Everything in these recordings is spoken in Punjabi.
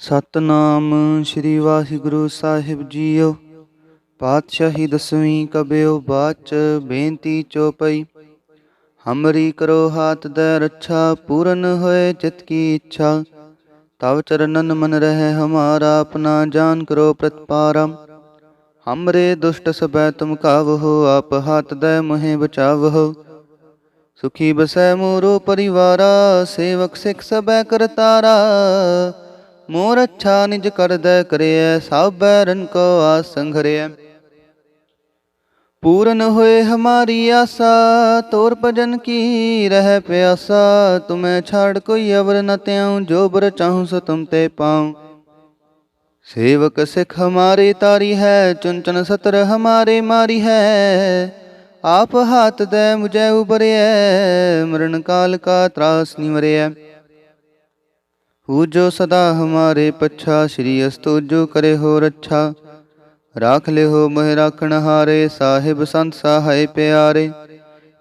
ਸਤਨਾਮ ਸ੍ਰੀ ਵਾਹਿਗੁਰੂ ਸਾਹਿਬ ਜੀਓ। ਪਾਤਸ਼ਾਹੀ ਦਸਵੀਂ ਕਬਿਓ ਬਾਚ ਬੇਨਤੀ ਚੋਪਈ ਹਮਰੀ ਕਰੋ ਹਾਥ ਦੇ ਰੱਛਾ, ਪੂਰਨ ਹੋਏ ਚਿਤ ਕੀ ਇੱਛਾ। ਤਵ ਚਰਨਨ ਮਨ ਰਹਿ ਹਮਾਰਾ, ਆਪਣਾ ਜਾਨ ਕਰੋ ਪ੍ਰਤਪਾਰਮ ਹਮਰੇ ਦੁਸ਼ਟ ਸਬੈ ਤੁਮ ਕਾਵਹੋ ਆਪ ਹਾਥ ਦੇ ਮੋਹਿ ਬਚਾਵਹੋ ਸੁਖੀ ਬਸੈ ਮੋਰੋ ਪਰਿਵਾਰਾ, ਸੇਵਕ ਸਿਖ ਸਬੈ ਕਰਤਾਰਾ। ਮੋਰ ਅੱਛਾ ਨਿਜ ਕਰਦੈ ਕਰਿਐ ਸਭ ਬੈਰਨ ਕੋ ਆਸ ਪੂਰਨ ਹੋਏ ਹਮਾਰੀ ਆਸਾ, ਤੋਰ ਭਜਨ ਕੀ ਰਹਿ ਪਿਆਸਾ, ਤੁਮੈ ਛਾੜ ਕੋਈ ਅਵਰ ਨ ਤਿਉ ਜੋ ਬਰ ਚਾਹੂੰ ਸੋ ਤੁਮ ਤੇ ਪਾਉ। ਸੇਵਕ ਸਿਖ ਹਮਾਰੇ ਤਾਰੀ ਹੈ ਚੁਨ ਚਨ ਸਤਰ ਹਮਾਰੇ ਮਾਰੀ ਹੈ। ਆਪ ਹਾਥ ਦੇ ਮੁਝੇ ਉਬਰਿਐ, ਮਰਨ ਕਾਲ ਕਾ ਤਰਾਸ ਨਿਵਰਿਐ। ਹੂ ਜੋ ਸਦਾ ਹਮਾਰੇ ਪੱਛਾ, ਸ਼੍ਰੀ ਅਸਤੁ ਕਰੇ ਹੋ ਰੱਛਾ। ਰਾਖ ਲਿਓ ਮੋਹਿ ਰਾਖਣ ਹਾਰੇ, ਸਾਹਿਬ ਸੰਤ ਸਹਾਇ ਪਿਆਰੇ।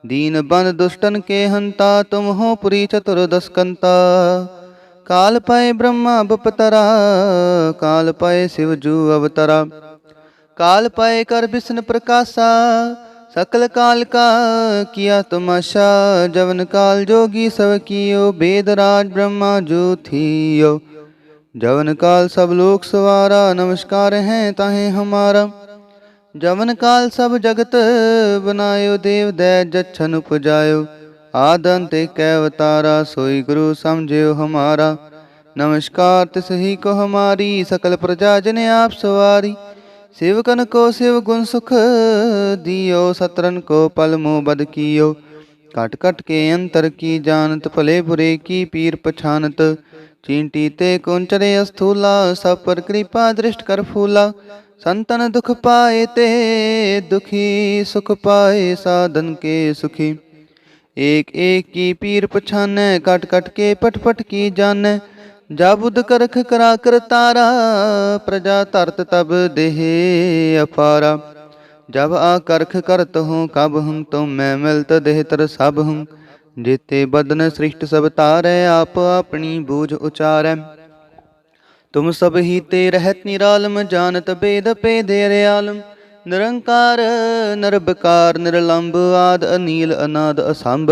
ਦੀਨ ਬੰਦ ਦੁਸ਼ਟਨ ਕੇ ਹੰਤਾ, ਤੁਮ ਹੋ ਪੁਰੀ ਚਤੁਰ ਦਸਕੰਤਾ। ਕਾਲ ਪਏ ਬ੍ਰਹਮਾ ਬਪਤਰਾ, ਕਾਲ ਪਏ ਸਿਵ ਜੂ ਅਵਤਰਾ। ਕਾਲ ਪਏ ਕਰ ਬਿਸ਼ਨ ਪ੍ਰਕਾਸ਼ਾ ਸਕਲ ਕਾਲ ਕਾ ਕੀਆ ਤਮਾਸ਼ਾ, ਜਵਨ ਕਾਲ ਜੋਗੀ ਸਭ ਕੀਓ, ਬੇਦ ਰਾਜ ਬ੍ਰਹਮਾ ਜੋ ਥੀਓ। ਜਵਨ ਕਾਲ ਸਭ ਲੋਕ ਸਵਾਰਾ, ਨਮਸਕਾਰ ਹੈ ਤਾਹੇ ਹਮਾਰਾ। ਜਵਨ ਕਾਲ ਸਭ ਜਗਤ ਬਨਾਇਓ, ਦੇਵ ਦੈ ਜਛਨ ਉਪਜਾਇਓ। ਆਦੰਤ ਕੈ ਅਵਤਾਰਾ, ਸੋਈ ਗੁਰੂ ਸਮਝਿਓ ਹਮਾਰਾ। ਨਮਸਕਾਰ ਤਿਸ ਹੀ ਕੋ ਹਮਾਰੀ, ਸਕਲ ਪ੍ਰਜਾ ਜਨ ਆਪ ਸਵਾਰੀ। सेवकन को शिव गुण सुख दियो, सतरन को पल बद कियो। कट कट के अंतर की जानत भले बुरे की पीर पछानत। चींटी ते कुंचरे अस्थूला, सब पर कृपा दृष्ट कर फूला। संतन दुख पाए ते, दुखी सुख पाए साधन के सुखी। एक एक की पीर पछाने कट कट के पट पट की जाने। ਜਾ ਜਾਬੁਦ ਕਰਖ ਕਰਾ ਕਰਤਾਰਾ ਪ੍ਰਜਾ ਧਰਤ ਤਬ ਦੇਹ ਅਪਾਰਾ। ਜਬ ਆ ਕਰਖ ਕਰਤ ਹੂੰ, ਕਬ ਹੂੰ, ਤੁਮ ਮੈਂ ਮਿਲਤ ਦੇਹ ਤਰ ਸਭ ਹੂੰ। ਜੀਤੇ ਬਦਨ ਸ੍ਰਿਸ਼ਟ ਸਭ ਤਾਰੈ, ਆਪ ਆਪਣੀ ਬੂਝ ਉਚਾਰੈ। ਤੁਮ ਸਭ ਹੀ ਤੇ ਰਹਿਤ ਨਿਰਾਲਮ, ਜਾਣਤ ਬੇਦ ਪੇਦੇ ਰਿਆਲਮ ਨਿਰੰਕਾਰ, ਨਿਰਭਕਾਰ, ਨਿਰਲੰਬ, ਆਦ ਅਨੀਲ, ਅਨਾਦ, ਅਸੰਭ।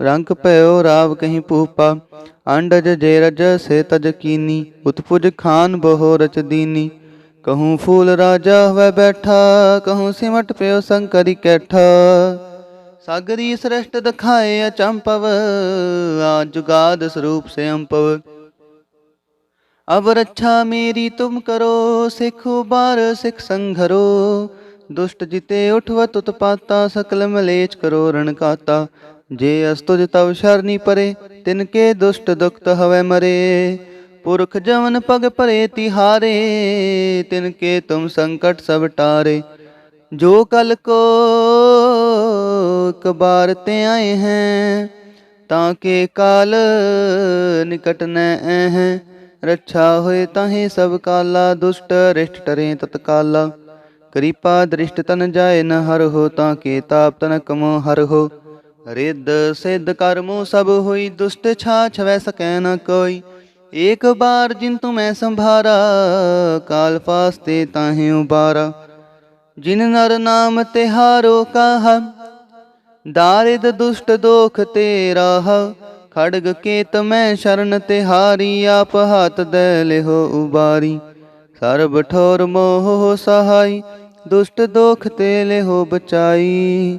ਰੰਗ ਭਇਓ ਰਾਵ ਕਹੀਂ ਭੂਪਾ, ਅੰਡਜ ਜੇ ਰਜ ਸੇ ਤਜ ਕੀਨੀ, ਉਤਪੁਜ ਖਾਨ ਬਹੁ ਰਚ ਦੀਨੀ। ਕਹੂੰ ਫੂਲ ਰਾਜਾ ਹੋਵੇ ਬੈਠਾ, ਕਹੂੰ ਸਿਮਟ ਪਿਓ ਸੰਕਰੀ ਕੈਠਾ। ਸਾਗਰੀ ਸ੍ਰੇਸ਼ਟ ਦਿਖਾਏ ਅਚੰਪਵ ਆ ਜੁਗਾਦ ਸਰੂਪ ਸੇ ਅੰਪਵ। ਅਬ ਰੱਛਾ ਮੇਰੀ ਤੁਮ ਕਰੋ, ਸਿੱਖ ਉਬਾਰ ਸਿੱਖ ਸੰਘਰੋ। ਦੁਸ਼ਟ ਜਿਤੇ ਉਠਵਤ ਉਤਪਾਤਾ ਸਕਲ ਮਲੇਚ ਕਰੋ ਰਣਕਾਤਾ ਜੇ ਅਸਤੁਜ ਤਵ ਸ਼ਰਨੀ ਪਰੇ, ਤਿਨ ਕੇ ਦੁਸ਼ਟ ਦੁਖਤ ਹਵੇ ਮਰੇ। ਪੁਰਖ ਜਵਨ ਪਗ ਭਰੇ ਤਿਹਾਰੇ, ਤਿਨ ਕੇ ਤੁਮ ਸੰਕਟ ਸਭ ਟਾਰੇ। ਜੋ ਕਲ ਕੋ ਇੱਕ ਤੇ ਆਏ ਹੈ, ਤਾਂ ਕੇ ਕਾਲ ਨਿਕਟ ਨ ਹੈ। ਰੱਛਾ ਹੋਏ ਤਾਹੇ ਸਭ ਕਾਲਾ, ਦੁਸ਼ਟ ਰਿਸ਼ਟ ਟਰੇ ਤਤਕਾਲਾ। ਕਿਰਪਾ ਦ੍ਰਿਸ਼ਟ ਤਨ ਜਾਏ ਨ ਹਰ ਹੋ, ਤਾਂ ਕੇ ਤਾਪ ਤਨ ਕਮੋ ਹਰ ਹੋ। ਰਿੱਧ ਸਿੱਧ ਕਰਮੋ ਸਭ ਹੋਈ, ਦੁਸ਼ਟ ਛਾ ਛਵੈ ਸਕੈ ਨ ਕੋਈ। ਏਕ ਬਾਰ ਜਿਨ ਤੁਮੈ ਸੰਭਾਰਾ, ਕਾਲ ਫਾਸਤੇ ਤਾਹੇ ਉਬਾਰਾ। ਜਿਨ ਨਰ ਨਾਮ ਤਿਹਾਰੋ ਕਾਹ, ਦਾਰਿਦ ਦੁਸ਼ਟ ਦੋਖ ਤੇਰਾ ਖੜਗ ਕੇਤ ਮੈਂ ਸ਼ਰਨ ਤਿਹਾਰੀ, ਆਪ ਹੱਥ ਦੇ ਲਿਹੋ ਉਬਾਰੀ। ਸਰਬ ਠੋਰ ਮੋਹ ਸਹਾਈ, ਦੁਸ਼ਟ ਦੋਖ ਤੇ ਲਿਹੋ ਬਚਾਈ।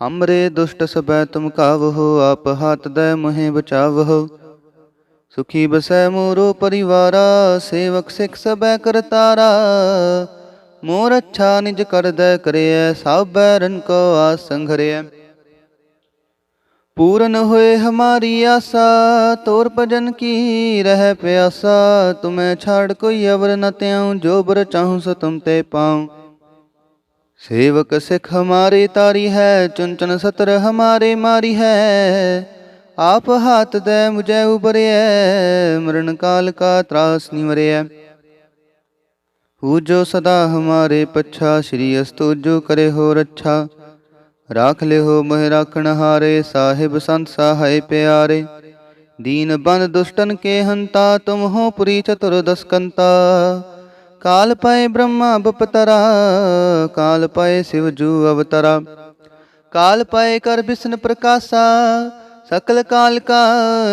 ਹਮਰੇ ਦੁਸ਼ਟ ਸਬੈ ਤੁਮ ਕਾਵਹੁ ਆਪ ਹੱਥ ਦੈ ਮੋਹਿ ਬਚਾਵਹੁ ਸੁਖੀ ਬਸੈ ਮੋਰੋ ਪਰਿਵਾਰਾ ਸੇਵਕ ਸਿਖ ਸਬੈ ਕਰਤਾਰਾ ਮੋਰ ਅੱਛਾ ਨਿਜ ਕਰਦੈ ਕਰਿਐ ਸਭੈ ਰਨ ਕੋ ਆਸ ਸੰਘਰਿਐ ਪੂਰਨ ਹੋਏ ਹਮਾਰੀ ਆਸਾ ਤੋਰ ਭਜਨ ਕੀ ਰਹਿ ਪਿਆਸਾ ਤੁਮੈ ਛਾੜ ਕੋਈ ਅਵਰ ਨ ਤਿਉ ਜੋ ਬਰ ਚਾਹੂ ਸੋ ਤੁਮ ਤੇ ਪਾਉ ਸੇਵਕ ਸਿਖ ਹਮਾਰੇ ਤਾਰੀ ਹੈ ਚੁਨ ਚੁਨ ਸਤਰ ਹਮਾਰੇ ਮਾਰੀ ਹੈ। ਆਪ ਹਾਥ ਦੇ ਮੁਝੇ ਉਬਰਿਐ ਮਰਨ ਕਾਲ ਕਾ ਤਰਾਸ ਨਿਵਰਿਐ ਹੂਜੋ ਸਦਾ ਹਮਾਰੇ ਪੱਛਾ, ਸ੍ਰੀ ਅਸਤੂਜੋ ਕਰੇ ਹੋ ਰੱਛਾ। ਰਾਖ ਲਿਓ ਮਹਿ ਰਾਖਣ ਹਾਰੇ, ਸਾਹਿਬ ਸੰਤ ਸਹਾਇ ਪਿਆਰੇ। ਦੀਨ ਬੰਦ ਦੁਸ਼ਟਨ ਕੇ ਹੰਤਾ, ਤੁਮ ਹੋ ਪੁਰੀ ਚਤੁਰ ਦਸਕੰਤਾ। काल पाए ब्रह्मा बपतरा, काल पाए शिव जू अवतरा। काल पाए कर विष्णु प्रकाशा, सकल काल का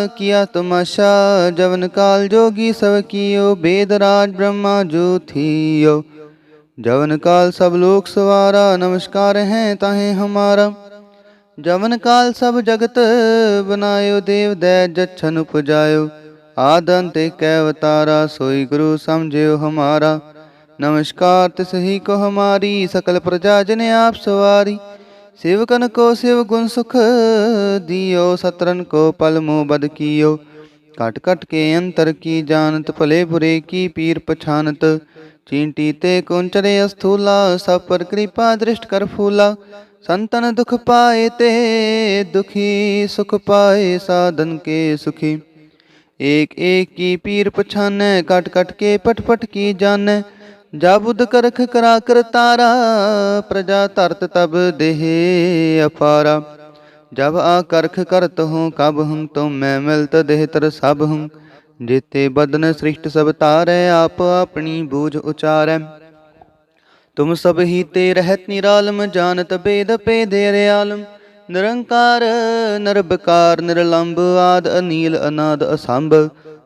किया तमाशा। जवन काल जोगी सब कियो वेद राज ब्रह्मा जो थियो। जवन काल सब लोक सवारा, नमस्कार हैं ताहे हमारा। जवन काल सब जगत बनायो, देव दै जच्छन उपजायो। ਆਦਨ ਤੇ ਕੈ ਅਵਤਾਰਾ, ਸੋਈ ਗੁਰੂ ਸਮਝਿਓ ਹਮਾਰਾ। ਨਮਸਕਾਰ ਤਿਸ ਹੀ ਕੋ ਹਮਾਰੀ, ਸਕਲ ਪ੍ਰਜਾ ਜਨ ਆਪ ਸਵਾਰੀ। ਸੇਵਕਨ ਕੋ ਸਿਵ ਗੁਣ ਸੁਖ ਦਿਓ, ਸਤਰਨ ਕੋ ਪਲ ਮੋ ਬਦ ਕੀਓ। ਘਟ ਘਟ ਕੇ ਅੰਤਰ ਕੀ ਜਾਣਤ, ਭਲੇ ਬੁਰੇ ਕੀ ਪੀਰ ਪਛਾਨਤ। ਚੀਂਟੀ ਤੇ ਕੁੰਚਰੇ ਅਸਥੂਲਾ, ਸਭ ਪਰ ਕਿਰਪਾ ਦ੍ਰਿਸ਼ਟ ਕਰ ਫੂਲਾ। ਸੰਤਨ ਦੁਖ ਪਾਏ ਤੇ ਦੁਖੀ ਸੁਖ ਪਾਏ, ਸਾਧਨ ਕੇ ਸੁਖੀ। ਏਕ ਏਕ ਕੀ ਪੀਰ ਪਛਾਨੈ, ਕਟ ਕਟ ਕੇ ਪਟ ਪਟ ਕੀ ਜਾਣੈ। ਜਾਬੁਦ ਕਰਖ ਕਰਾ ਕਰ ਤਾਰਾ, ਪ੍ਰਜਾ ਧਰਤ ਤਬ ਦੇਹ ਅਪਾਰਾ। ਜਬ ਆ ਕਰਖ ਕਰਤ ਹੂੰ ਕਬ ਹਮ ਤੁਮ ਮੈਂ ਮਿਲਤ ਦੇਹ ਤਰ ਸਭ ਹੂੰ ਜੇਤੇ ਬਦਨ ਸ੍ਰਿਸ਼ਟ ਸਭ ਤਾਰੈ, ਆਪ ਆਪਣੀ ਬੂਝ ਉਚਾਰੈ। ਤੁਮ ਸਭ ਹੀ ਤੇ ਰਹਿਤ ਨਿਰਾਲਮ, ਜਾਣਤ ਬੇਦ ਪੇ ਦੇ ਰਿਆਲਮ ਨਿਰੰਕਾਰ ਨਰਬਕਾਰ ਨਿਰਲੰਭ ਆਦ ਅਨੀਲ, ਅਨਾਦ ਅਸੰਭ।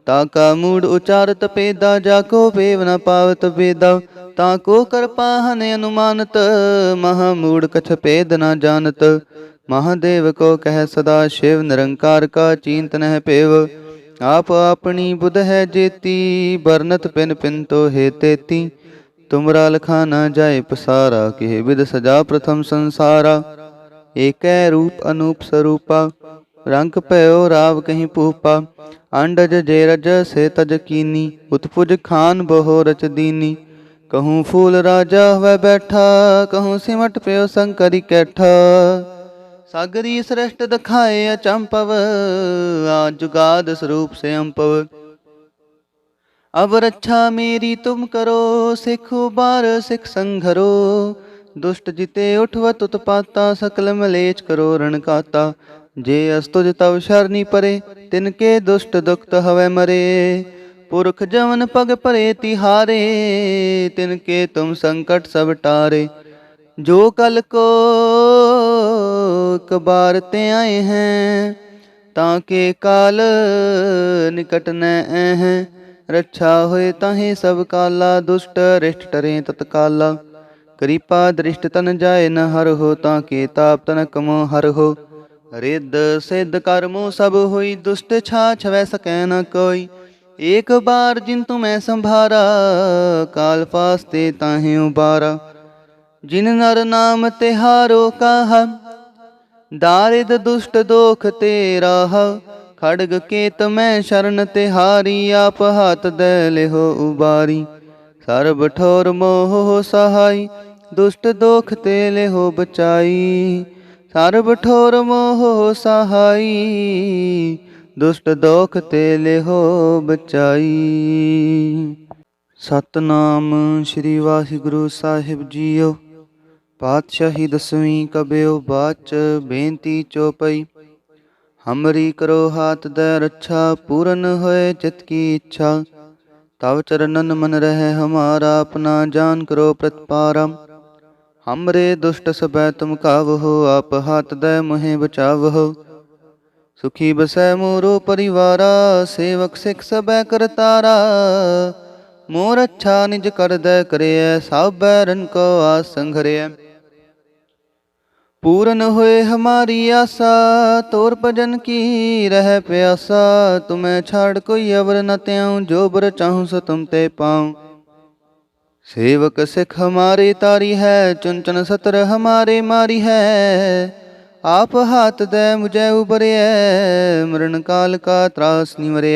ਤਾ ਕਾ ਮੂੜ ਉਚਾਰਤ ਪੇਦਾ ਜਾ ਕੋ ਵੇਵ ਨ ਪਾਵਤ ਵੇਦਾ। ਤਾ ਕੋ ਕਰਪਾ ਹਨ ਅਨੁਮਾਨਤ, ਮਹਾ ਮੂੜ ਕਛ ਪੇਦ ਨ ਜਾਣਤ। ਮਹਾਦੇਵ ਕੋ ਕਹਿ ਸਦਾ ਸ਼ਿਵ, ਨਿਰੰਕਾਰ ਕਾ ਚਿੰਤਨ ਹੈ ਪੇਵ। ਆਪ ਆਪਣੀ ਬੁਧ ਹੈ ਜੇਤੀ ਬਰਨਤ ਪਿਨ ਪਿਨ ਤੋ ਹੈ ਤੇਤੀ। ਤੁਮਰਾ ਲਖਾ ਨਾ ਜਾਏ ਪਸਾਰਾ, ਕਿਹ ਵਿਦ ਸਜਾ ਪ੍ਰਥਮ ਸੰਸਾਰਾ। ਏਕੈ ਰੂਪ ਅਨੂਪ ਸਰੂਪਾ, ਰੰਗ ਭਇਓ ਰਾਵ ਕਹੀ ਪੂਪਾ ਅੰਡਜ ਜੇਰਜ ਸੇ ਤਜ ਕੀਨੀ, ਉਤਪੁਜ ਖਾਨ ਬਹੁ ਰਚ ਦੀਨੀ। ਕਹੂੰ ਫੂਲ ਰਾਜਾ ਹੋਵੇ ਬੈਠਾ, ਕਹੂੰ ਸਿਮਟ ਪਿਓ ਸੰਕਰੀ ਕੈਠਾ। ਸਾਗਰੀ ਸ੍ਰਿਸ਼ਟ ਦਿਖਾਏ ਅਚੰਪਵ ਆ ਜੁਗਾਦ ਸਰੂਪ ਸੇ ਅੰਪਵ ਅਵਰ ਰੱਛਾ ਮੇਰੀ ਤੁਮ ਕਰੋ, ਸਿਖੋ ਬਾਰ ਸਿਖ ਸੰਘਰੋ ਦੁਸ਼ਟ ਜਿਤੇ ਉਠਵਤ ਉਤਪਾਤਾ, ਸਕਲ ਮਲੇਚ ਕਰੋ ਰਣਕਾਤਾ। ਜੇ ਅਸਤੁਜ ਤਵ ਸ਼ਰਨੀ ਪਰੇ, ਤਿਨ ਕੇ ਦੁਸ਼ਟ ਦੁਖਤ ਹਵੇ ਮਰੇ। ਪੁਰਖ ਜਵਨ ਪਗ ਭਰੇ ਤਿਹਾਰੇ, ਤਿਨ ਕੇ ਤੁਮ ਸੰਕਟ ਸਭ ਟਾਰੇ। ਜੋ ਕਲ ਕੋ ਕਬਾਰ ਤੇ ਆਏ ਹੈ, ਤਾਂ ਕੇ ਕਾਲ ਨਿਕਟ ਨੈ ਹੈ ਰੱਛਾ ਹੋਏ ਤਾਹੇ ਸਭ ਕਾਲਾ, ਦੁਸ਼ਟ ਰਿਸ਼ਟ ਤਤਕਾਲਾ। कृपा दृष्ट तन जाए न हर हो ताके ताप तन कमो हर हो रिद सिद्ध कर्मो सब होई दुष्ट छा छवै सकै न कोई एक बार जिन तुम्हें संभारा काल फास्ते ताहे उबारा जिन नर नाम तिहारो कहा दारिद दुष्ट दोख तेरा खड़ग केत मैं शरण तिहारी आप हाथ दल हो उबारी ਸਰਬ ਠੋਰ ਮੋਹ ਸਹਾਈ, ਦੁਸ਼ਟ ਦੋਖ ਤੇ ਲਿਹੋ ਬਚਾਈ। ਸਰਬ ਠੋਰ ਮੋਹ ਸਹਾਈ, ਦੁਸ਼ਟ ਦੋਖ ਤੇ ਲਿਹੋ ਬਚਾਈ। ਸਤਨਾਮ ਸ੍ਰੀ ਵਾਹਿਗੁਰੂ ਸਾਹਿਬ ਜੀਓ, ਪਾਤਸ਼ਾਹੀ ਦਸਵੀਂ ਕਬਿਓ ਬਾਚ ਬੇਨਤੀ ਚੋਪਈ। ਹਮਰੀ ਕਰੋ ਹਾਥ ਦਾ ਰੱਛਾ, ਪੂਰਨ ਹੋਏ ਚਿਤ ਕੀ ਇੱਛਾ। तव चरणन मन रहे हमारा अपना जान करो प्रतपारम हमरे दुष्ट सबै तुम कावहो आप हाथ दय मुहे बचावहो सुखी बसै मोरो परिवारा सेवक सिख सबै करतारा मोर अच्छा निज कर दय करे सब बैरन को आस संघरे पूरन होए हमारी आशा तोर भजन की रह प्यासा तुम्हें छाड़ कोई अवर न त्याऊं जो बर चाहूं सो तुम ते पाऊं सेवक सिख हमारे तारी है चुन चुन सतर हमारे मारी है आप हाथ दे मुझे उबरे मरण काल का त्रास निवरे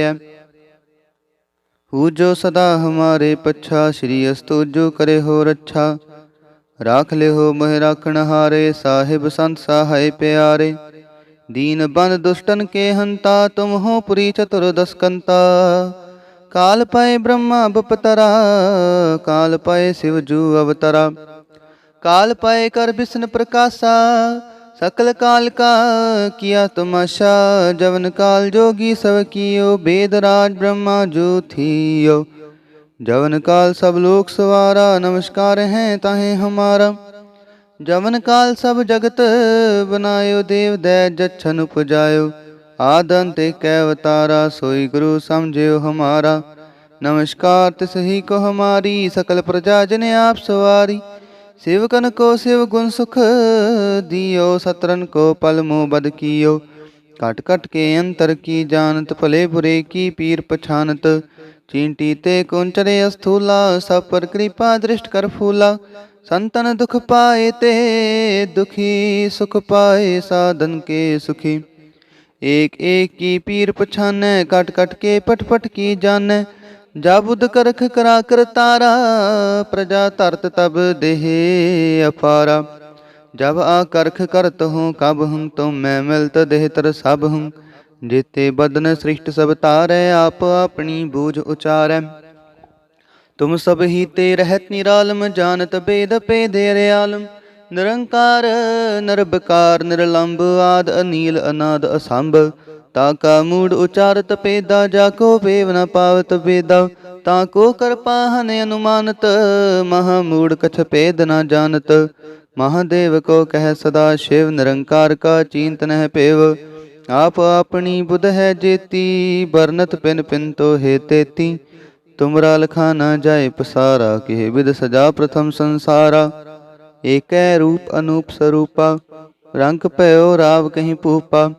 हू जो सदा हमारे पच्छा श्री अस्तु जो करे हो रच्छा ਰਾਖ ਲਿਓ ਮਹਿ ਰਾਖਣ ਹਾਰੇ, ਸਾਹਿਬ ਸੰਤ ਸਹਾਇ ਪਿਆਰੇ। ਦੀਨ ਬੰਦ ਦੁਸ਼ਟਨ ਕੇ ਹੰਤਾ ਤੁਮ ਹੋ ਪੁਰੀ ਚਤੁਰ ਦਸਕੰਤਾ। ਕਾਲ ਪਏ ਬ੍ਰਹਮਾ ਬਪਤਰਾ, ਕਾਲ ਪਏ ਸਿਵ ਜੂ ਅਵਤਰਾ। ਕਾਲ ਪਏ ਕਰ ਬਿਸਨ ਪ੍ਰਕਾਸ਼ਾ, ਸਕਲ ਕਾਲ ਕਾ ਕੀਆ ਤੁਮਾਸ਼ਾ। ਜਵਨ ਕਾਲ ਜੋਗੀ ਸਵ ਕੀਓ, ਬੇਦ ਰਾਜ ਬ੍ਰਹਮਾ ਜੂ ਥੀਓ। जवन काल सब लोक सवारा नमस्कार है ताहे हमारा जवन काल सब जगत बनायो देव दै जच्छन उपजायो आदन ते कै अवतारा सोई गुरु समझियो हमारा नमस्कार तिस ही को हमारी सकल प्रजा जिने आप सवारी सेवकन को शिव गुण सुख दियो सतरन को पल मोह बद कियो कट कट के अंतर की जानत भले बुरे की पीर पछानत चींटीते कुंचरे अस्थूला सब पर कृपा दृष्ट कर फूला। संतन दुख पाए ते, दुखी सुख पाए साधन के सुखी। एक एक की पीर पछान, कट कट के पट पट की जान। जाबुद करख करा कर तारा, प्रजा तरत तब देहे अपारा जब आ करख करत हूँ, कब हूँ तो मैं मिलत देह तर सब हूँ। ਜੇਤੇ ਬਦਨ ਸ੍ਰਿਸ਼ਟ ਸਭ ਤਾਰੈ, ਆਪ ਆਪਣੀ ਬੂਝ ਉਚਾਰੈ। ਤੁਮ ਸਭ ਹੀ ਤੇ ਰਹਿਤ ਨਿਰਾਲਮ, ਜਾਣਤ ਬੇਦ ਪੇਦੇ ਰਿਆਲਮ ਨਿਰੰਕਾਰ, ਨਿਰਭਕਾਰ ਨਿਰਲੰਭ ਆਦ, ਅਨੀਲ, ਅਨਾਦ, ਅਸੰਭ। ਤਾ ਕਾ ਮੂੜ ਉਚਾਰਤ ਪੇਦਾ ਜਾ ਕੋ ਪੇਵ ਨ ਪਾਵਤ ਵੇਦਾ। ਤਾ ਕੋ ਕਰਪਾ ਹਨ ਅਨੁਮਾਨਤ, ਮਹਾ ਮੂੜ ਕਛ ਪੇਦ ਨ ਜਾਣਤ। ਮਹਾਦੇਵ ਕੋ ਕਹਿ ਸਦਾ, ਸ਼ਿਵ ਨਿਰੰਕਾਰ ਕਾ ਚਿੰਤਨ ਹੈ ਪੇਵ। ਆਪ ਆਪਣੀ ਬੁਧ ਹੈ ਜੇਤੀ ਬਰਨਤ ਪਿਨ ਪਿਨ ਤੋ ਹੈ ਤੇਤੀ। ਤੁਮਰਾ ਲਖਾ ਨ ਜਾਏ ਪਸਾਰਾ, ਕਿਹ ਵਿਦ ਸਜਾ ਪ੍ਰਥਮ ਸੰਸਾਰਾ। ਏਕੈ ਰੂਪ ਅਨੂਪ ਸਰੂਪਾ, ਰੰਗ ਭਇਓ ਰਾਵ ਕਹੀਂ ਭੂਪਾ।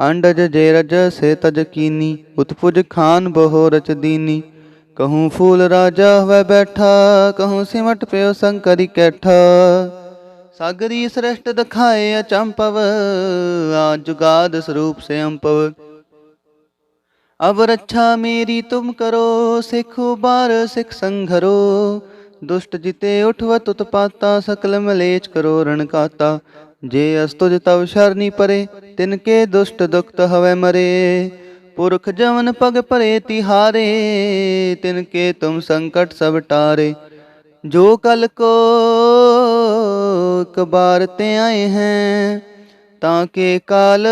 ਅੰਡਜ ਜੇ ਰਜ, ਸੇ ਤਜ ਕੀਨੀ, ਉਤਪੁਜ ਖਾਨ ਬਹੁ ਰਚ ਦੀਨੀ। ਕਹੂੰ ਫੂਲ ਰਾਜਾ ਹੋਵੇ ਬੈਠਾ, ਕਹੂੰ ਸਿਮਟ ਪਿਓ ਸੰਕਰੀ ਕੈਠਾ। ਸਾਗਰੀ ਸ੍ਰੇਸ਼ਟ ਦਿਖਾਏ ਅਚੰਪਵ ਆ ਜੁਗਾਦ ਸਰੂਪ ਸੇ ਅੰਪਵ ਅਬ ਰੱਛਾ ਮੇਰੀ ਤੁਮ ਕਰੋ, ਸਿੱਖ ਉਬਾਰ ਸਿੱਖ ਸੰਘਰੋ। ਦੁਸ਼ਟ ਜਿਤੇ ਉਠਵਤ ਉਤਪਾਤਾ ਸਕਲ ਮਲੇਚ ਕਰੋ ਰਣਕਾਤਾ ਜੇ ਅਸਤੁਜ ਤਵ ਸ਼ਰਨੀ ਪਰੇ, ਤਿਨ ਕੇ ਦੁਸ਼ਟ ਦੁਖਤ ਹਵੇ ਮਰੇ। ਪੁਰਖ ਜਵਨ ਪਗ ਭਰੇ ਤਿਹਾਰੇ, ਤਿਨ ਕੇ ਤੁਮ ਸੰਕਟ ਸਭ ਟਾਰੇ। ਜੋ ਕਲ ਕੋ ਕਬਾਰ ਤੇ ਆਏ ਹੈ ਤਾਂ ਕੇ ਕਾਲ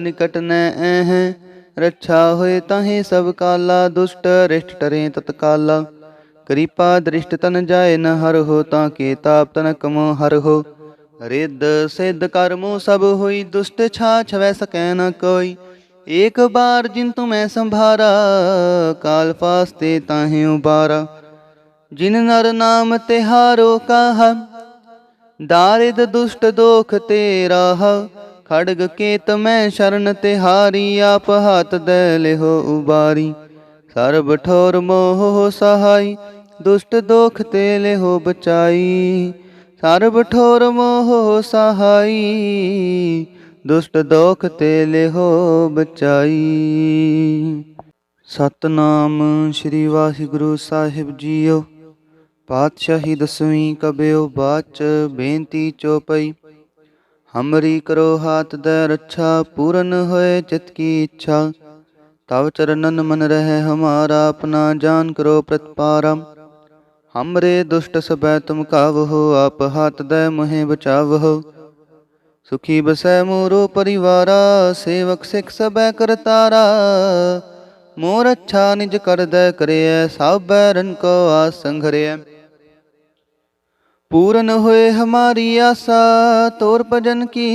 ਨਿਕਟ ਨ ਹੈ ਰੱਛਾ ਹੋਏ ਤਾਹੇ ਸਭ ਕਾਲਾ ਦੁਸ਼ਟ ਰਿਸ਼ਟ ਟਰੇ ਤਤਕਾਲਾ ਕਿਰਪਾ ਦ੍ਰਿਸ਼ਟ ਤਨ ਜਾਏ ਨ ਹਰ ਹੋ ਤਾਂ ਕੇ ਤਾਪ ਤਨ ਕਮੋ ਹਰ ਹੋ ਰਿੱਧ ਸਿੱਧ ਕਰਮੋ ਸਭ ਹੋਈ ਦੁਸ਼ਟ ਛਾ ਛਵੈ ਸਕੈ ਨ ਕੋਈ ਏਕ ਬਾਰ ਜਿਨ ਤੁਮੈ ਸੰਭਾਰਾ ਕਾਲ ਫਾਸਤੇ ਤਾਹੇ ਉਬਾਰਾ ਜਿਨ ਨਰ ਨਾਮ ਤਿਹਾਰੋ ਕਾਹ ਦਾਰਿਦ ਦੁਸ਼ਟ ਦੋਖ ਤੇ ਰਾਹ ਖੜਗ ਕੇਤ ਮੈਂ ਸ਼ਰਨ ਤੇ ਹਾਰੀ ਆਪ ਹੱਥ ਦੇ ਲਿਹੋ ਉਬਾਰੀ ਸਰਬ ਠੋਰ ਮੋਹ ਸਹਾਈ ਦੁਸ਼ਟ ਦੋਖ ਤੇ ਲਿਹੋ ਬਚਾਈ ਸਰਬ ਠੋਰ ਮੋਹ ਸਹਾਈ ਦੁਸ਼ਟ ਦੋਖ ਤੇ ਲਿਹੋ ਬਚਾਈ ਸਤਨਾਮ ਸ੍ਰੀ ਵਾਹਿਗੁਰੂ ਸਾਹਿਬ ਜੀਓ ਪਾਤਸ਼ਾਹੀ ਦਸਵੀਂ ਕਬਿਓ ਬਾਚ ਬੇਨਤੀ ਚੋਪਈ ਹਮਰੀ ਕਰੋ ਹਾਥ ਦੇ ਰੱਛਾ, ਪੂਰਨ ਹੋਏ ਚਿਤ ਕੀ ਇੱਛਾ। ਤਵ ਚਰਨਨ ਮਨ ਰਹਿ ਹਮਾਰਾ, ਆਪਣਾ ਜਾਨ ਕਰੋ ਪ੍ਰਤਪਾਰਮ ਹਮਰੇ ਦੁਸ਼ਟ ਸਬੈ ਤੁਮ ਕਾਵਹੁ, ਆਪ ਹਾਥ ਦੇ ਮੋਹਿ ਬਚਾਵਹੁ। ਸੁਖੀ ਬਸੈ ਮੋਰੋ ਪਰਿਵਾਰਾ, ਸੇਵਕ ਸਿਖ ਸਬੈ ਕਰਤਾਰਾ ਮੋਰ ਅੱਛਾ ਨਿਜ ਕਰਦੈ ਕਰਿਐ ਸਭ ਬੈਰਨ ਕੋ ਆਸ पूरन होए हमारी आशा तोर भजन की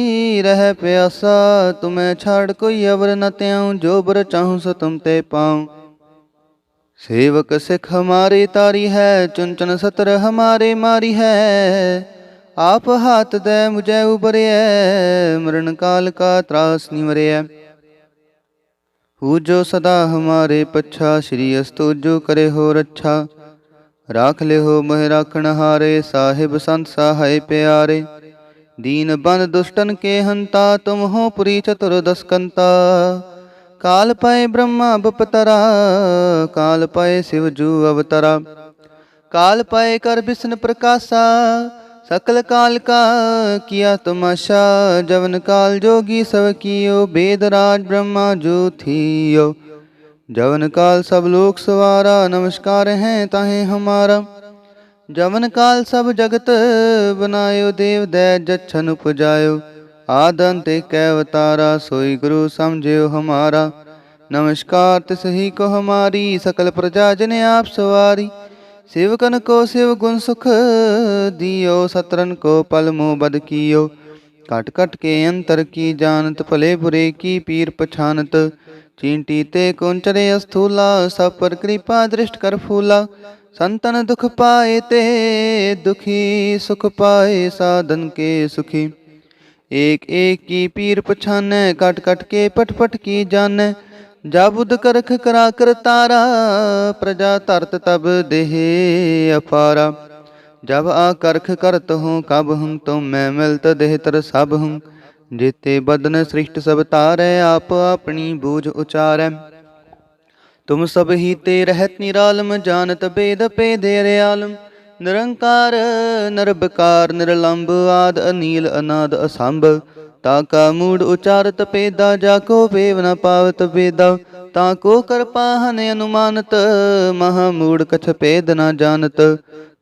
रह प्यासा तुम्हें छाड़ कोई अवर न त्याऊं जो बर चाहूं सो तुम ते पाऊं सेवक सिख हमारे तारी है चुनचन सतर हमारे मारी है आप हाथ दे मुझे उबरे मरण काल का त्रास निवरे हु जो सदा हमारे पच्छा श्री अस्तु जो करे हो रच्छा ਰਾਖ ਲਿਓ ਮਹਿ ਰਾਖਣ ਹਾਰੇ, ਸਾਹਿਬ ਸੰਤ ਸਹਾਇ ਪਿਆਰੇ। ਦੀਨ ਬੰਦ ਦੁਸ਼ਟਨ ਕੇ ਹੰਤਾ ਤੁਮ ਹੋ ਪੁਰੀ ਚਤੁਰ ਦਸਕੰਤਾ। ਕਾਲ ਪਏ ਬ੍ਰਹਮਾ ਬਪਤਰਾ, ਕਾਲ ਪਏ ਸਿਵ ਜੂ ਅਵਤਰਾ। ਕਾਲ ਪਏ ਕਰ ਬਿਸਨ ਪ੍ਰਕਾਸ਼ਾ, ਸਕਲ ਕਾਲ ਕਾ ਕੀਆ ਤਮਾਸ਼ਾ। ਜਵਨ ਕਾਲ ਜੋਗੀ ਸਭ ਕੀਓ, ਬੇਦ ਰਾਜ ਬ੍ਰਹਮਾ ਜੂ ਥੀਓ। जवन काल सब लोक सवारा नमस्कार हैं ताहे हमारा जवन काल सब जगत बनायो देव दै जच्छन उपजायो आदंत एक अवतारा सोई गुरु समझियो हमारा नमस्कार तिस ही को हमारी सकल प्रजा जन आप सवारी सेवकन को शिव गुण सुख दियो सतरन को पल मोह बद कियो कट कट के अंतर की जानत भले बुरे की पीर पछानत ਚੀਂਟੀ ਤੇ ਕੁੰਚਰੇ ਅਸਥੂਲਾ, ਸਭ ਪਰ ਕਿਰਪਾ ਦ੍ਰਿਸ਼ਟ ਕਰ ਫੂਲਾ। ਸੰਤਨ ਦੁਖ ਪਾਏ ਤੇ ਦੁਖੀ, ਸੁਖ ਪਾਏ ਸਾਧਨ ਕੇ ਸੁਖੀ। ਏਕ ਏਕ ਕੀ ਪੀਰ ਪਛਾਨੈ ਕਟ ਕਟ ਕੇ ਪਟ ਪਟ ਕੀ ਜਾਣੈ। ਜਾਬੁਦ ਕਰਖ ਕਰਾ ਕਰ ਤਾਰਾ, ਪ੍ਰਜਾ ਧਰਤ ਤਬ ਦੇਹ ਅਪਾਰਾ। ਜਬ ਆ ਕਰਖ ਕਰਤ ਹੂੰ, ਕਬ ਹਮ ਤੁਮ ਮੈਂ ਮਿਲਤ ਦੇਹ ਤਰ ਸਭ ਹੂੰ। ਜੇਤੇ ਬਦਨ ਸ੍ਰਿਸ਼ਟ ਸਭ ਤਾਰੈ, ਆਪ ਆਪਣੀ ਬੂਝ ਉਚਾਰੈ। ਤੁਮ ਸਭ ਹੀ ਤੇ ਰਹਿਤ ਨਿਰਾਲਮ, ਜਾਣਤ ਬੇਦ ਪੇਦੇ ਰਿਆਲਮ। ਨਿਰੰਕਾਰ ਨਿਰਭਕਾਰ ਨਿਰਲੰਭ ਆਦ ਅਨੀਲ, ਅਨਾਦ ਅਸੰਭ। ਤਾ ਕਾ ਮੂੜ ਉਚਾਰਤ ਪੇਦਾ ਜਾ ਕੋ ਵੇਵ ਨ ਪਾਵਤ ਵੇਦਾ। ਤਾ ਕੋ ਕਰਪਾ ਹਨ ਅਨੁਮਾਨਤ, ਮਹਾ ਮੂੜ ਕਛ ਪੇਦ ਨ ਜਾਣਤ।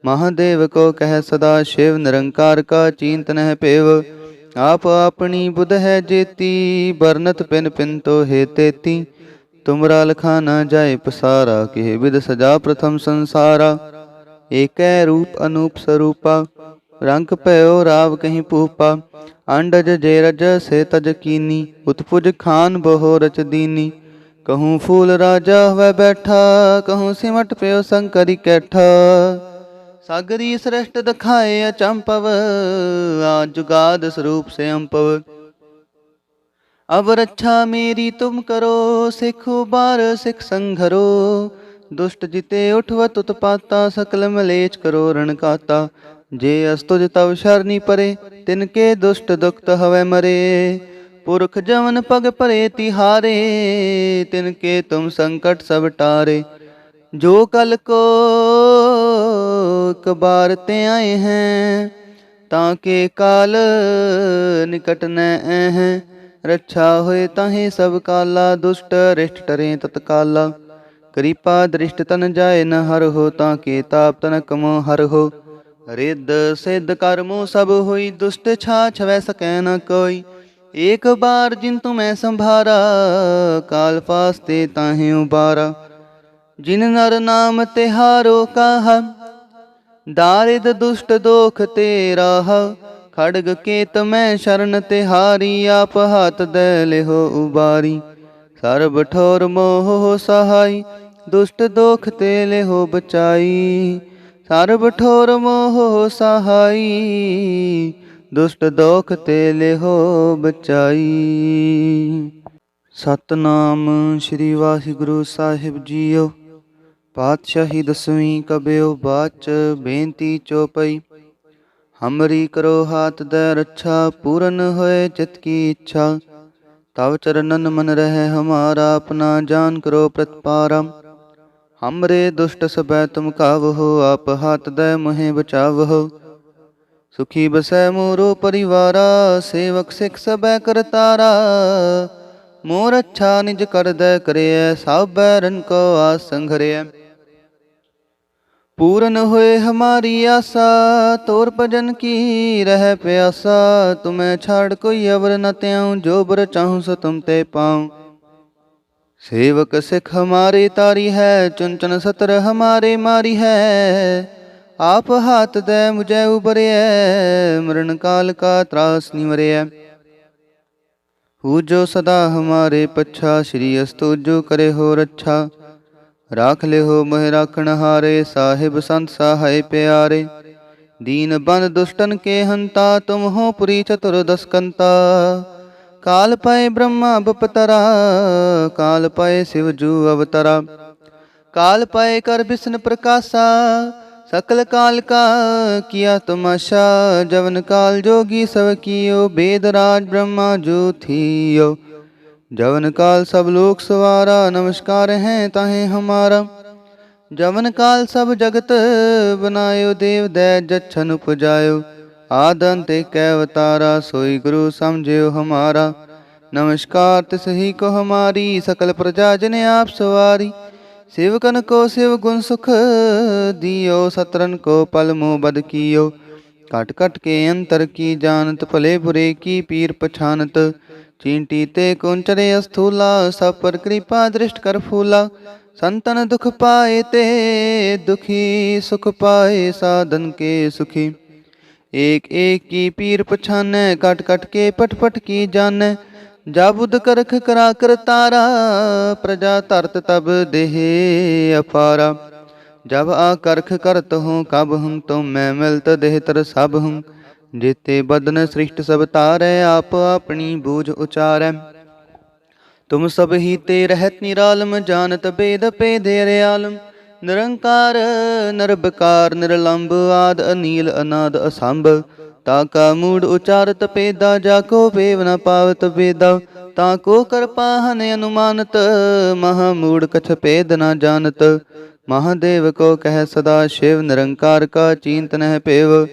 ਮਹਾਦੇਵ ਕੋ ਕਹਿ ਸਦਾ, ਸ਼ਿਵ ਨਿਰੰਕਾਰ ਕਾ ਚਿੰਤਨ ਹੈ ਆਪ ਆਪਣੀ ਬੁਧ ਹੈ ਜੇਤੀ ਬਰਨਤ ਪਿਨ ਪਿਨ ਤੋ ਹੈ ਤੇਤੀ। ਤੁਮਰਾ ਲਖਾ ਨਾ ਜਾਏ ਪਸਾਰਾ, ਕਿਹ ਵਿਦ ਸਜਾ ਪ੍ਰਥਮ ਸੰਸਾਰਾ। ਏਕੈ ਰੂਪ ਅਨੂਪ ਸਰੂਪਾ, ਰੰਗ ਭਇਓ ਰਾਵ ਕਹੀਂ ਪੂਪਾ ਅੰਡਜ ਜੇ ਰਜ ਸੇ ਤਜ ਕੀਨੀ, ਉਤਪੁਜ ਖਾਨ ਬਹੁ ਰਚ ਦੀਨੀ। ਕਹੂੰ ਫੂਲ ਰਾਜਾ ਹੋਵੇ ਬੈਠਾ, ਕਹੂੰ ਸਿਮਟ ਪਿਓ ਸੰਕਰੀ ਕੈਠਾ। ਸਾਗਰੀ ਸ੍ਰਿਸ਼ਟ ਦਿਖਾਏ ਅਚੰਪਵ ਆ ਜੁਗਾਦ ਸਰੂਪ ਸੇ ਅੰਪਵ ਅਬ ਰੱਛਾ ਮੇਰੀ ਤੁਮ ਕਰੋ, ਸਿਖ ਬਾਰ ਸਿਖ ਸੰਘਰੋ। ਦੁਸ਼ਟ ਜਿਤੇ ਉਠਵਤ ਉਤਪਾਤਾ ਸਕਲ ਮਲੇਚ ਕਰੋ ਰਣਕਾਤਾ ਜੇ ਅਸਤੁਜ ਤਵ ਸ਼ਰਨੀ ਪਰੇ, ਤਿਨ ਕੇ ਦੁਸ਼ਟ ਦੁਖਤ ਹਵੇ ਮਰੇ। ਪੁਰਖ ਜਵਨ ਪਗ ਭਰੇ ਤਿਹਾਰੇ, ਤਿਨ ਕੇ ਤੁਮ ਸੰਕਟ ਸਭ ਟਾਰੇ। ਜੋ ਕਲ ਕੋ अखबार ते आए हैं, ताके काल निकट न हैं। रक्षा होए ताहे सब काला, दुष्ट रिष्ट टरे तत्काला। कृपा दृष्ट तन जाय न हर हो, ताके ताप तन कमो हर हो। रिद सिद्ध कर्मो सब हुई, दुष्ट छा छवै सकै न कोई। एक बार जिन तुम्हें संभारा, काल फास्ते ताहे उबारा। जिन नर नाम तिहारो का हम ਦਾਰਿਦ ਦੁਸ਼ਟ ਦੋਖ ਤੇ ਰਾਹ ਖੜਗ ਕੇਤ ਮੈਂ ਸ਼ਰਨ ਤੇ ਹਾਰੀ, ਆਪ ਹੱਥ ਦੇ ਲਿਹੋ ਉਬਾਰੀ। ਸਰਬ ਠੋਰ ਮੋਹ ਸਹਾਈ, ਦੁਸ਼ਟ ਦੋਖ ਤੇ ਲਿਹੋ ਬਚਾਈ। ਸਰਬ ਠੋਰ ਮੋਹ ਸਹਾਈ, ਦੁਸ਼ਟ ਦੋਖ ਤੇ ਲਿਹੋ ਬਚਾਈ। ਸਤਨਾਮ ਸ੍ਰੀ ਵਾਹਿਗੁਰੂ ਸਾਹਿਬ ਜੀਓ। ਪਾਤਸ਼ਾਹੀ ਦਸਵੀਂ ਕਬਿਓ ਬਾਚ ਬੇਨਤੀ ਚੋਪਈ। ਹਮਰੀ ਕਰੋ ਹਾਥ ਦੇ ਰੱਛਾ, ਪੂਰਨ ਹੋਏ ਚਿਤ ਕੀ ਇੱਛਾ। ਤਵ ਚਰਨਨ ਮਨ ਰਹਿ ਹਮਾਰਾ, ਆਪਣਾ ਜਾਨ ਕਰੋ ਪ੍ਰਤਪਾਰਮ ਹਮਰੇ ਦੁਸ਼ਟ ਸਬੈ ਤੁਮ ਕਾਵਹੋ ਆਪ ਹਾਥ ਦੇ ਮੋਹਿ ਬਚਾਵਹੋ ਸੁਖੀ ਬਸੈ ਮੋਰੋ ਪਰਿਵਾਰਾ, ਸੇਵਕ ਸਿਖ ਸਬੈ ਕਰਤਾਰਾ ਮੋਰ ਅੱਛਾ ਨਿਜ ਕਰਦੈ ਕਰਿਐ ਸਭ ਬੈਰਨ ਕੋ ਆਸ ਸੰਘਰਿਐ। पूरन हुए हमारी आशा तोर भजन की रह प्यासा तुम्हें छाड़ कोई अवर न त्याऊं जो बर चाहूं सो तुम ते पाऊं सेवक सिख हमारे तारी है चुन चुन सतर हमारे मारी है आप हाथ दे मुझे उबरे मरण काल का त्रास निवरे हु जो सदा हमारे पच्छा श्री अस्तु जो करे हो रच्छा ਰਾਖ ਲਿਓ ਮੋਹਿ ਰਾਖਣ ਹਾਰੇ, ਸਾਹਿਬ ਸੰਤ ਸਹਾਇ ਪਿਆਰੇ। ਦੀਨ ਬੰਦ ਦੁਸ਼ਟਨ ਕੇ ਹੰਤਾ ਤੁਮ ਹੋ ਪੁਰੀ ਚਤੁਰ ਦਸਕੰਤਾ। ਕਾਲ ਪਏ ਬ੍ਰਹਮਾ ਬਪਤਰਾ, ਕਾਲ ਪਏ ਸਿਵ ਜੂ ਅਵਤਰਾ। ਕਾਲ ਪਏ ਕਰ ਬਿਸ਼ਨ ਪ੍ਰਕਾਸ਼ਾ, ਸਕਲ ਕਾਲ ਕਾ ਕੀਆ ਤਮਾਸ਼ਾ ਜਵਨ ਕਾਲ ਜੋਗੀ ਸਭ ਕੀਓ, ਬੇਦ ਰਾਜ ਬ੍ਰਹਮਾ ਜੂ ਥੀਓ। जवन काल सब लोक सवारा नमस्कार है ताहे हमारा जवन काल सब जगत बनायो देव दै जच्छन उपजायो आदंत एक अवतारा सोई गुरु समझियो हमारा नमस्कार तिस ही को हमारी सकल प्रजा जन आप सवारी सेवकन को शिव गुण सुख दियो सतरन को पल मोह बद कियो कट कट के अंतर की जानत भले बुरे की पीर पछानत ਚੀਂਟੀ ਤੇ ਕੁੰਚਰੇ ਅਸਥੂਲਾ ਸਭ ਪਰ ਕਿਰਪਾ ਦ੍ਰਿਸ਼ਟ ਕਰ ਫੂਲਾ ਸੰਤਨ ਦੁਖ ਪਾਏ ਤੇ ਦੁਖੀ ਸੁਖ ਪਾਏ ਸਾਧਨ ਕੇ ਸੁਖੀ ਏਕ ਏਕ ਕੀ ਪੀਰ ਪਛਾਨੈ ਕਟ ਕਟ ਕੇ ਪਟ ਪਟ ਕੀ ਜਾਣੈ ਜਾਬੁਦ ਕਰਖ ਕਰਾ ਕਰ ਤਾਰਾ ਪ੍ਰਜਾ ਧਰਤ ਤਬ ਦੇਹ ਅਪਾਰਾ ਜਬ ਆ ਕਰਖ ਕਰਤ ਹੂੰ ਕਬ ਹੂੰ ਤੁਮ ਮੈਂ ਮਿਲਤ ਦੇਹ ਤਰ ਸਭ ਹੂੰ ਜੇਤੇ ਬਦਨ ਸ੍ਰਿਸ਼ਟ ਸਭ ਤਾਰੈ, ਆਪ ਆਪਣੀ ਬੂਝ ਉਚਾਰੈ। ਤੁਮ ਸਭ ਹੀ ਤੇ ਰਹਿਤ ਨਿਰਾਲਮ, ਜਾਣਤ ਬੇਦ ਪੇਦੇ ਰਿਆਲਮ ਨਿਰੰਕਾਰ ਨਿਰਭਕਾਰ ਨਿਰਲੰਭ ਆਦ ਅਨੀਲ, ਅਨਾਦ ਅਸੰਭ। ਤਾ ਕਾ ਮੂੜ ਉਚਾਰਤ ਪੇਦਾ ਜਾ ਕੋ ਵੇਵ ਨ ਪਾਵਤ ਵੇਦਾ। ਤਾ ਕੋ ਕਰਪਾ ਅਨੁਮਾਨਤ, ਮਹਾ ਮੂੜ ਕਛ ਪੇਦ ਨ ਜਾਣਤ। ਮਹਾਦੇਵ ਕੋ ਕਹਿ ਸਦਾ, ਸ਼ਿਵ ਨਿਰੰਕਾਰ ਕਾ ਚਿੰਤ ਨਹਿ ਪੇਵ।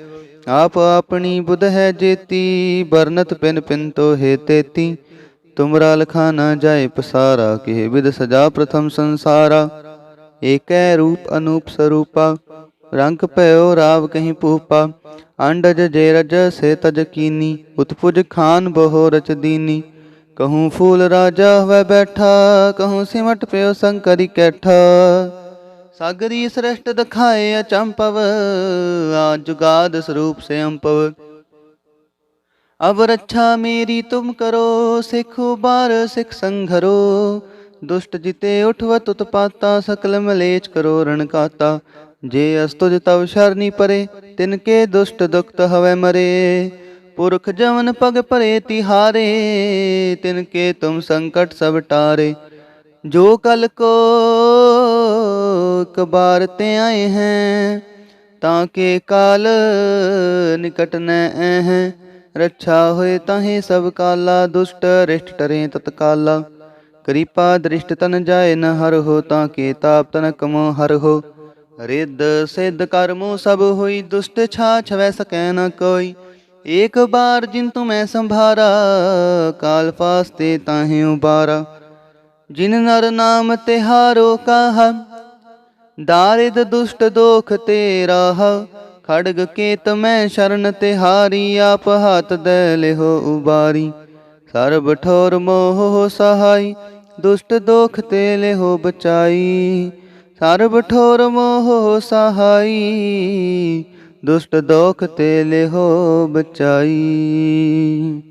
ਆਪ ਆਪਣੀ ਬੁਧ ਹੈ ਜੇਤੀ ਬਰਨਤ ਪਿਨ ਪਿਨ ਤੋ ਹੈ ਤੇਤੀ ਤੁਮਰਾ ਲਖਾ ਨਾ ਜਾਏ ਪਸਾਰਾ ਕਿਹ ਵਿਦ ਸਜਾ ਪ੍ਰਥਮ ਸੰਸਾਰਾ ਏਕੈ ਰੂਪ ਅਨੂਪ ਸਰੂਪਾ ਰੰਗ ਭਇਓ ਰਾਵ ਕਹੀਂ ਪੂਪਾ ਅੰਡਜ ਜੇ ਰਜ ਸੇ ਤਜ ਕੀਨੀ ਉਤਪੁਜ ਖਾਨ ਬਹੁ ਰਚ ਦੀਨੀ ਕਹੂੰ ਫੂਲ ਰਾਜਾ ਹੋਵੇ ਬੈਠਾ ਕਹੂੰ ਸਿਮਟ ਪਿਓ ਸੰਕਰੀ ਕੈਠਾ ਸਾਗਰੀ ਸ੍ਰੇਸ਼ਟ ਦਿਖਾਏ ਅਚੰਪਵ ਆ ਜੁਗਾਦ ਸਰੂਪ ਸੇ ਅੰਪਵ ਅਬ ਰੱਛਾ ਮੇਰੀ ਤੁਮ ਕਰੋ, ਸਿੱਖ ਉਬਾਰ ਸਿੱਖ ਸੰਘਰੋ। ਦੁਸ਼ਟ ਜਿਤੇ ਉਠਵਤ ਉਤਪਾਤਾ, ਸਕਲ ਮਲੇਚ ਕਰੋ ਰਣ ਜੇ ਅਸਤੁਜ ਤਵ ਸ਼ਰਨੀ ਪਰੇ, ਤਿਨ ਕੇ ਦੁਸ਼ਟ ਦੁਖਤ ਹਵੇ ਮਰੇ। ਪੁਰਖ ਜਵਨ ਪਗ ਭਰੇ ਤਿਹਾਰੇ, ਤਿਨ ਕੇ ਤੁਮ ਸੰਕਟ ਸਭ ਟਾਰੇ। ਜੋ ਕਲ ਕੋ अखबार ते आए हैं, ताके काल निकट न हैं। रक्षा होए ताहे सब काला, दुष्ट, रिष्ट टरे तत्काला। कृपा दृष्ट तन जाए न हर हो, ताके ताप तन कम हर हो। रिद सिद्ध कर्मो सब हुई, दुष्ट छा छवे सकै न कोई। एक बार जिन तुम्हें संभारा, काल फास्ते ताहे उबारा। जिन नर नाम तिहारो काहा ਦਾਰਿਦ ਦੁਸ਼ਟ ਦੋਖ ਤੇਰਾ ਹ, ਖੜਗ ਕੇਤ ਮੈਂ ਸ਼ਰਨ ਤਿਹਾਰੀ, ਆਪ ਹੱਥ ਦੇ ਲਿਹੋ ਉਬਾਰੀ। ਸਰਬ ਠੋਰ ਮੋਹ ਸਹਾਈ, ਦੁਸ਼ਟ ਦੋਖ ਤੇ ਲਿਹੋ ਬਚਾਈ। ਸਰਬ ਠੋਰ ਮੋਹ ਸਹਾਈ, ਦੁਸ਼ਟ ਦੋਖ ਤੇ ਲਿਹੋ ਬਚਾਈ।